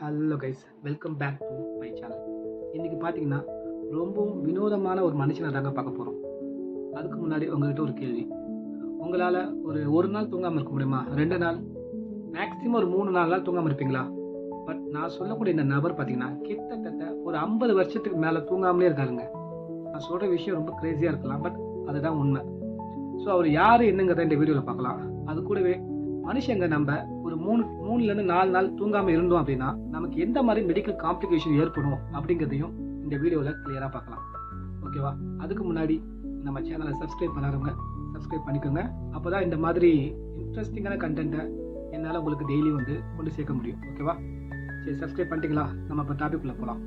Hello guys welcome back to my channel இன்றைக்கி பார்த்தீங்கன்னா ரொம்பவும் வினோதமான ஒரு மனுஷனை தாங்க பார்க்க போகிறோம் அதுக்கு முன்னாடி உங்கள்கிட்ட ஒரு கேள்வி. உங்களால் ஒரு ஒரு நாள் தூங்காமல் இருக்க முடியுமா? ரெண்டு நாள்? மேக்ஸிமம் ஒரு மூணு நாலு நாள் தூங்காமல் இருப்பீங்களா? பட் நான் சொல்லக்கூடிய இந்த நபர் பார்த்தீங்கன்னா கிட்டத்தட்ட ஒரு ஐம்பது வருஷத்துக்கு மேலே தூங்காமலே இருக்காருங்க. நான் சொல்கிற விஷயம் ரொம்ப க்ரேஸியாக இருக்கலாம் பட் அதுதான் உண்மை. ஸோ அவர் யார் என்னங்கிறத இந்த வீடியோவில் பார்க்கலாம். அது கூடவே மனுஷங்க நம்ம ஒரு மூணு மூணுலேருந்து நாலு நாள் தூங்காமல் இருந்தோம் அப்படின்னா நமக்கு எந்த மாதிரி மெடிக்கல் காம்ப்ளிகேஷன் ஏற்படும் அப்படிங்கிறதையும் இந்த வீடியோவில் கிளியராக பார்க்கலாம். ஓகேவா அதுக்கு முன்னாடி நம்ம சேனலை சப்ஸ்கிரைப் பண்ணாருங்க சப்ஸ்கிரைப் பண்ணிக்கோங்க. அப்போ தான் இந்த மாதிரி இன்ட்ரெஸ்டிங்கான கண்டென்ட்டை என்னால் உங்களுக்கு டெய்லி வந்து கொண்டு சேர்க்க முடியும். ஓகேவா சரி சப்ஸ்கிரைப் பண்ணிட்டீங்களா நம்ம இப்போ டாபிக்குள்ளே போகலாம்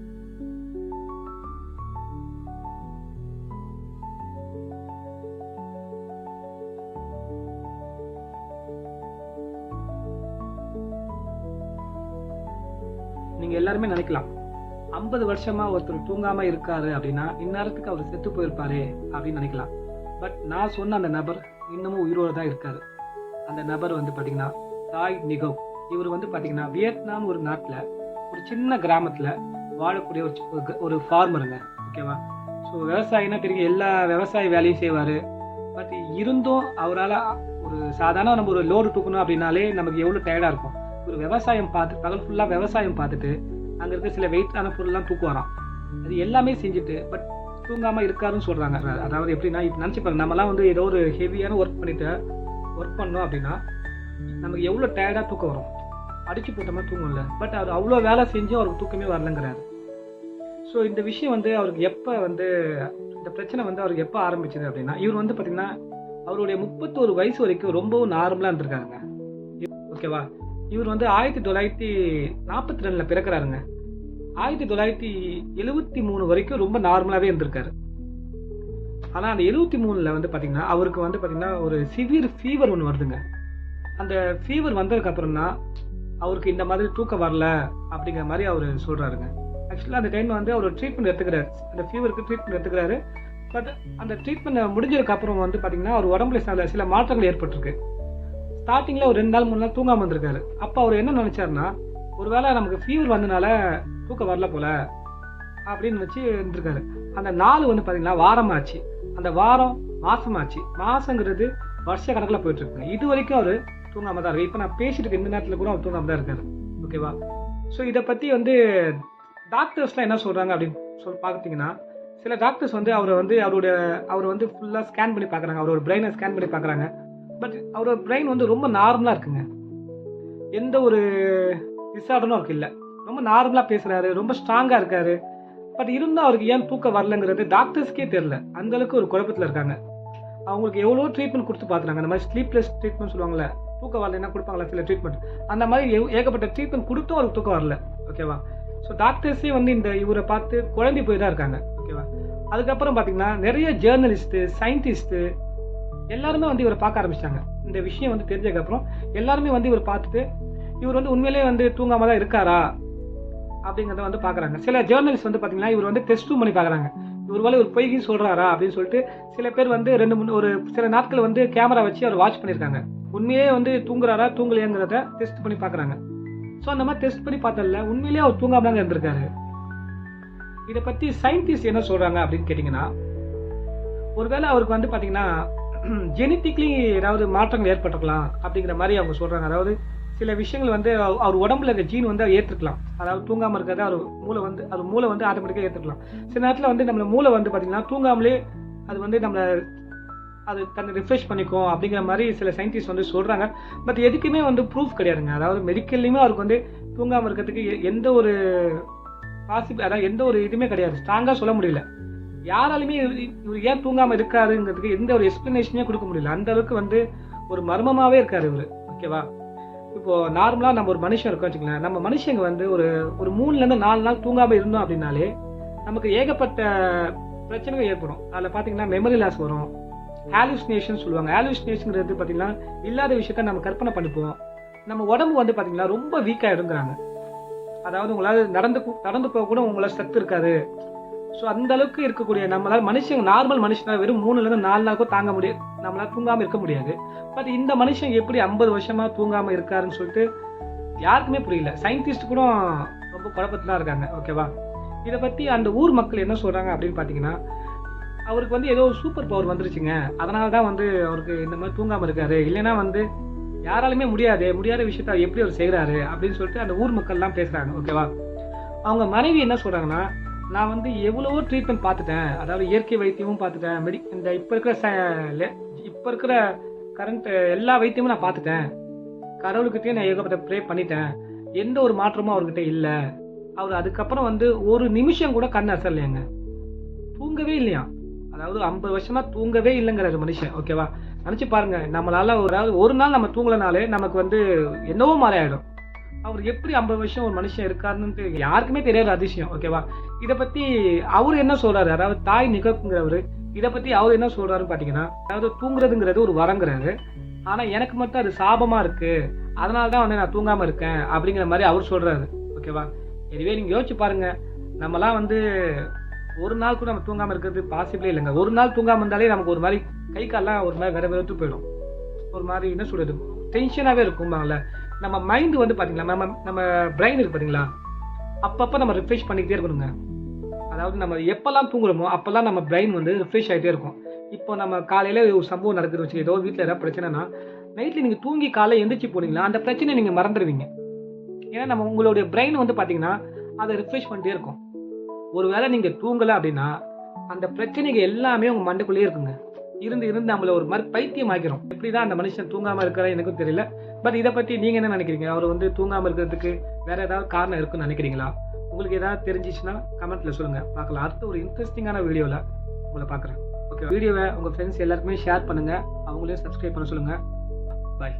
நீங்க எல்லாருமே நினைக்கலாம். ஐம்பது வருஷமா ஒருத்தர் தூங்காம இருக்காரு அப்படின்னா இந்நேரத்துக்கு அவர் செத்து போயிருப்பாரு அப்படின்னு நினைக்கலாம். பட் நான் சொன்ன அந்த நபர் இன்னமும் உயிரோடு தான் இருக்காரு. அந்த நபர் வந்து பார்த்தீங்கன்னா தாய் நிகவ். இவர் வந்து பார்த்தீங்கன்னா வியட்நாம் ஒரு நாட்டில் ஒரு சின்ன கிராமத்தில் வாழக்கூடிய ஒரு ஒரு ஃபார்மருங்க ஓகேவா ஸோ விவசாயினா தெரியும் எல்லா விவசாய வேலையும் செய்வார். பட் இருந்தும் அவரால் ஒரு சாதாரண நம்ம ஒரு லோடு தூக்கணும் அப்படின்னாலே நமக்கு எவ்வளோ டயர்டாக இருக்கும். ஒரு விவசாயம் பார்த்து பகல் ஃபுல்லாக விவசாயம் பார்த்துட்டு அங்கே இருக்க சில வெயிட்டான பொருள்லாம் தூக்குவாராம். அது எல்லாமே செஞ்சுட்டு பட் தூங்காமல் இருக்காருன்னு சொல்கிறாங்க அதாவது எப்படின்னா இப்போ நினச்சி பாருங்க நம்மலாம் வந்து ஏதோ ஒரு ஹெவியான ஒர்க் பண்ணிட்டு ஒர்க் பண்ணோம் அப்படின்னா நமக்கு எவ்வளோ டயர்டாக தூக்கம் வரும்? அடிச்சு போட்ட மாதிரி தூங்கும்ல. பட் அவர் அவ்வளோ வேலை செஞ்சு அவருக்கு தூக்கமே வரலங்கிறாரு. ஸோ இந்த விஷயம் வந்து அவருக்கு எப்போ வந்து இந்த பிரச்சனை வந்து அவருக்கு எப்போ ஆரம்பிச்சது அப்படின்னா இவர் வந்து பார்த்திங்கன்னா அவருடைய முப்பத்தோரு வயசு வரைக்கும் ரொம்பவும் நார்மலாக இருந்திருக்காருங்க. ஓகேவா? இவர் வந்து ஆயிரத்தி தொள்ளாயிரத்தி நாற்பத்தி ரெண்டில் பிறக்கிறாருங்க. ஆயிரத்தி தொள்ளாயிரத்தி எழுவத்தி மூணு வரைக்கும் ரொம்ப நார்மலாகவே இருந்திருக்காரு. ஆனால் அந்த எழுவத்தி மூணில் வந்து பார்த்தீங்கன்னா அவருக்கு வந்து பார்த்தீங்கன்னா ஒரு சிவியர் ஃபீவர் ஒன்று வருதுங்க. அந்த ஃபீவர் வந்ததுக்கப்புறம் தான் அவருக்கு இந்த மாதிரி தூக்கம் வரல அப்படிங்கிற மாதிரி அவர் சொல்கிறாருங்க ஆக்சுவலாக அந்த டைமில் வந்து அவர் ட்ரீட்மெண்ட் எடுத்துக்கிறாரு. அந்த ஃபீவருக்கு ட்ரீட்மெண்ட் எடுத்துக்கிறாரு. பட் அந்த ட்ரீட்மெண்ட் முடிஞ்சதுக்கப்புறம் வந்து பார்த்தீங்கன்னா அவர் உடம்புல சில மாற்றங்கள் ஏற்பட்டிருக்கு. ஸ்டார்டிங்கில் ஒரு ரெண்டு நாள் மூணு நாள் தூங்காமல் வந்திருக்காரு. அப்போ அவர் என்ன நினச்சாருன்னா ஒருவேளை நமக்கு ஃபீவர் வந்தனால தூக்கம் வரல போல அப்படின்னு நினச்சி இருந்திருக்காரு. அந்த நாள் வந்து பார்த்தீங்கன்னா வாரமாச்சு. அந்த வாரம் மாசமாச்சு. மாசங்கிறது வருஷ கணக்கில் போயிட்டு இருக்குங்க இது வரைக்கும் அவர் தூங்காம தான் இருக்கு இப்போ நான் பேசிட்டு இருக்க இந்த நேரத்தில் கூட அவர் தூங்காம தான் இருக்காரு. ஓகேவா? ஸோ இதை பற்றி வந்து டாக்டர்ஸ்லாம் என்ன சொல்கிறாங்க அப்படின்னு சொல்லி பார்த்தீங்கன்னா சில டாக்டர்ஸ் வந்து அவரை வந்து அவருடைய அவர் வந்து ஃபுல்லாக ஸ்கேன் பண்ணி பார்க்குறாங்க அவரோட பிரெயினை ஸ்கேன் பண்ணி பார்க்குறாங்க பட் அவரோட பிரெயின் வந்து ரொம்ப நார்மலாக இருக்குங்க. எந்த ஒரு டிஸார்டரும் அவருக்கு இல்லை. ரொம்ப நார்மலாக பேசுகிறாரு ரொம்ப ஸ்ட்ராங்காக இருக்காரு. பட் இருந்தால் அவருக்கு ஏன் தூக்கம் வரலங்கிறது டாக்டர்ஸ்க்கே தெரில அந்தளவுக்கு ஒரு குழப்பத்தில் இருக்காங்க. அவங்களுக்கு எவ்வளோ ட்ரீட்மெண்ட் கொடுத்து பார்த்துறாங்க அந்த மாதிரி ஸ்லீப்லெஸ் ட்ரீட்மெண்ட் சொல்லுவாங்கல்ல தூக்கம் என்ன கொடுப்பாங்களா சில ட்ரீட்மெண்ட் அந்த மாதிரி ஏகப்பட்ட ட்ரீட்மெண்ட் கொடுத்தும் அவருக்கு தூக்கம் வரல. ஓகேவா ஸோ டாக்டர்ஸே வந்து இந்த இவரை பார்த்து குழந்தை போய் தான் இருக்காங்க ஓகேவா அதுக்கப்புறம் பார்த்தீங்கன்னா நிறைய ஜேர்னலிஸ்ட்டு சயின்டிஸ்ட்டு எல்லாருமே வந்து இவரை பார்க்க ஆரம்பிச்சிட்டாங்க. இந்த விஷயம் வந்து தெரிஞ்சதுக்கப்புறம் எல்லாருமே வந்து இவர் பார்த்துட்டு இவர் வந்து உண்மையிலேயே வந்து தூங்காம தான் இருக்காரா? அப்படிங்கிறத வந்து பார்க்குறாங்க. சில ஜேர்னலிஸ்ட் வந்து பார்த்தீங்கன்னா இவர் வந்து டெஸ்ட்டும் பண்ணி பார்க்குறாங்க. இவர் வேலை இவர் பொய்கின்னு சொல்கிறாரா அப்படின்னு சொல்லிட்டு சில பேர் வந்து ரெண்டு மூணு ஒரு சில நாட்கள் வந்து கேமரா வச்சு அவர் வாட்ச் பண்ணியிருக்காங்க. உண்மையே வந்து தூங்குறாரா தூங்கலையாங்கிறத டெஸ்ட் பண்ணி பார்க்குறாங்க. ஸோ அந்த மாதிரி டெஸ்ட் பண்ணி பார்த்ததில்ல உண்மையிலேயே அவர் தூங்காம தாங்க இருந்திருக்காரு. இதை பற்றி சயின்டிஸ்ட் என்ன சொல்கிறாங்க அப்படின்னு கேட்டிங்கன்னா ஒருவேளை அவருக்கு வந்து பார்த்தீங்கன்னா ஜெனட்டிக்லி ஏதாவது மாற்றங்கள் ஏற்பட்டிருக்கலாம் அப்படிங்கிற மாதிரி அவங்க சொல்கிறாங்க அதாவது சில விஷயங்கள் வந்து அவர் உடம்புல இருக்க ஜீன் வந்து ஏற்றுக்கலாம் அதாவது தூங்காமல் இருக்கிறத அவர் மூளை வந்து அது மூளை வந்து ஆட்டோமேட்டிக்காக ஏற்றுக்கலாம் சில நேரத்தில் வந்து நம்ம மூளை வந்து பார்த்தீங்கன்னா தூங்காமலே அது வந்து நம்மளை அது தன்னை ரிஃப்ரெஷ் பண்ணிக்கும் அப்படிங்கிற மாதிரி சில சயின்டிஸ்ட் வந்து சொல்கிறாங்க பட் எதுக்குமே வந்து ப்ரூஃப் கிடையாதுங்க. அதாவது மெடிக்கல்லையுமே அவருக்கு வந்து தூங்காமல் இருக்கிறதுக்கு எந்த ஒரு பாசிபிள் அதாவது எந்த ஒரு இதுவுமே கிடையாது. ஸ்ட்ராங்காக சொல்ல முடியல. யாராலுமே இவர் ஏன் தூங்காமல் இருக்காருங்கிறதுக்கு எந்த ஒரு எக்ஸ்பிளனேஷனே கொடுக்க முடியல. அந்த அளவுக்கு வந்து ஒரு மர்மமாகவே இருக்காரு இவர். ஓகேவா இப்போ நார்மலாக நம்ம ஒரு மனுஷன் இருக்கோம் வச்சுக்கலாம் நம்ம மனுஷங்க வந்து ஒரு ஒரு மூணுலேருந்து நாலு நாள் தூங்காமல் இருந்தோம் அப்படின்னாலே நமக்கு ஏகப்பட்ட பிரச்சனைகள் ஏற்படும். அதில் பார்த்தீங்கன்னா மெமரி லாஸ் வரும். ஹாலுசினேஷன் சொல்லுவாங்க. ஹாலுசினேஷன்ங்கிறது பார்த்தீங்கன்னா இல்லாத விஷயத்த நம்ம கற்பனை பண்ணிப்போம் நம்ம உடம்பு வந்து பார்த்தீங்கன்னா ரொம்ப வீக்காக ஆகிடுங்கிறாங்க அதாவது உங்களால் நடந்து நடந்து போக கூட உங்களால் சத்து இருக்காது. ஸோ அந்த அளவுக்கு இருக்கக்கூடிய நம்மளால் மனுஷங்க நார்மல் மனுஷனாக வெறும் மூணுலேருந்து நாலு நாளுக்கும் தாங்க முடியாது நம்மளால் தூங்காமல் இருக்க முடியாது. பட் இந்த மனுஷன் எப்படி ஐம்பது வருஷமாக தூங்காமல் இருக்காருன்னு சொல்லிட்டு யாருக்குமே புரியல. சயின்டிஸ்ட் கூட ரொம்ப குழப்பத்துல இருக்காங்க. ஓகேவா இதை பற்றி அந்த ஊர் மக்கள் என்ன சொல்கிறாங்க அப்படின்னு பார்த்தீங்கன்னா அவருக்கு வந்து ஏதோ சூப்பர் பவர் வந்துருச்சுங்க. அதனால தான் வந்து அவருக்கு இந்த மாதிரி தூங்காமல் இருக்காரு. இல்லைன்னா வந்து யாராலுமே முடியாது முடியாத விஷயத்த எப்படி அவர் செய்கிறாரு அப்படின்னு சொல்லிட்டு அந்த ஊர் மக்கள்லாம் பேசுகிறாங்க ஓகேவா அவங்க மனைவி என்ன சொல்கிறாங்கன்னா நான் வந்து எவ்வளவோ ட்ரீட்மெண்ட் பார்த்துட்டேன். அதாவது இயற்கை வைத்தியமும் பார்த்துட்டேன். மெடி இந்த இப்போ இருக்கிற ச இப்போ இருக்கிற கரண்ட் எல்லா வைத்தியமும் நான் பார்த்துட்டேன். கடவுள்கிட்டயே நான் ஏகப்பட்ட ப்ரே பண்ணிட்டேன். எந்த ஒரு மாற்றமும் அவர்கிட்ட இல்லை. அவர் அதுக்கப்புறம் வந்து ஒரு நிமிஷம் கூட கண் அசரலையாங்க. தூங்கவே இல்லையா அதாவது ஐம்பது வருஷமா தூங்கவே இல்லைங்கிறாரு மனுஷன் ஓகேவா நினச்சி பாருங்க நம்மளால ஒரு அதாவது ஒரு நாள் நம்ம தூங்கலனாலே நமக்கு வந்து என்னவோ மாதிரி ஆயிடும். அவர் எப்படி ஐம்பது வருஷம் ஒரு மனுஷன் இருக்காருன்னு யாருக்குமே தெரியாத அதிசயம் ஓகேவா இதை பத்தி அவர் என்ன சொல்றாரு? அதாவது தாய் நிகழ்ங்கிறவர் இதை பத்தி அவர் என்ன சொல்கிறாருன்னு பாத்தீங்கன்னா அதாவது தூங்குறதுங்கிறது ஒரு வரங்கிறாரு. ஆனா எனக்கு மட்டும் அது சாபமா இருக்கு. அதனால தான் வந்து நான் தூங்காம இருக்கேன் அப்படிங்கிற மாதிரி அவர் சொல்றாரு ஓகேவா இதுவே நீங்க யோசிச்சு பாருங்க. நம்மலாம் வந்து ஒரு நாள் கூட நம்ம தூங்காம இருக்கிறது பாசிபிளே இல்லைங்க. ஒரு நாள் தூங்காம இருந்தாலே நமக்கு ஒரு மாதிரி கை கால்லாம் ஒரு மாதிரி வேற வெறுத்து போயிடும். ஒரு மாதிரி என்ன சொல்றது? டென்ஷனாகவே இருக்கும்பாங்கல்ல நம்ம மைண்ட் வந்து பாத்தீங்களா நம்ம நம்ம பிரெயின் இருக்கு பாத்தீங்களா? அப்பப்போ நம்ம ரிஃப்ரெஷ் பண்ணிக்கிட்டே இருக்கணுங்க. அதாவது நம்ம எப்பெல்லாம் தூங்குறோமோ அப்பெல்லாம் நம்ம பிரெயின் வந்து ரிஃப்ரெஷ் ஆகிட்டே இருக்கும். இப்போ நம்ம காலையில ஒரு சம்பவம் நடக்குது வச்சு ஏதோ வீட்டில் ஏதாவது பிரச்சனைனா நைட்டில் நீங்கள் தூங்கி காலை எந்திரிச்சு போனீங்களா அந்த பிரச்சனை நீங்கள் மறந்துடுவீங்க. ஏன்னா நம்ம உங்களுடைய பிரெயின் வந்து பார்த்தீங்கன்னா அதை ரிஃப்ரெஷ் பண்ணிட்டே இருக்கும். ஒருவேளை நீங்கள் தூங்கலை அப்படின்னா அந்த பிரச்சனைகள் எல்லாமே உங்கள் மண்டைக்குள்ளேயே இருக்குங்க. இருந்து இருந்து நம்மள ஒரு மாதிரி பைத்தியம் ஆக்கிறோம் எப்படி தான் அந்த மனுஷன் தூங்காமல் இருக்கிறா எனக்கும் தெரியல. பட் இதை பற்றி நீங்கள் என்ன நினைக்கிறீங்க? அவர் வந்து தூங்காமல் இருக்கிறதுக்கு வேற ஏதாவது காரணம் இருக்குன்னு நினைக்கிறீங்களா? உங்களுக்கு ஏதாவது தெரிஞ்சிச்சுன்னா கமெண்ட்ல சொல்லுங்கள் பார்க்கலாம். அடுத்த ஒரு இன்ட்ரெஸ்டிங்கான வீடியோவில் உங்களை பார்க்குறேன். ஓகே வீடியோவை உங்கள் ஃப்ரெண்ட்ஸ் எல்லாருக்குமே ஷேர் பண்ணுங்கள் அவங்களையும் சப்ஸ்கிரைப் பண்ண சொல்லுங்கள் பாய்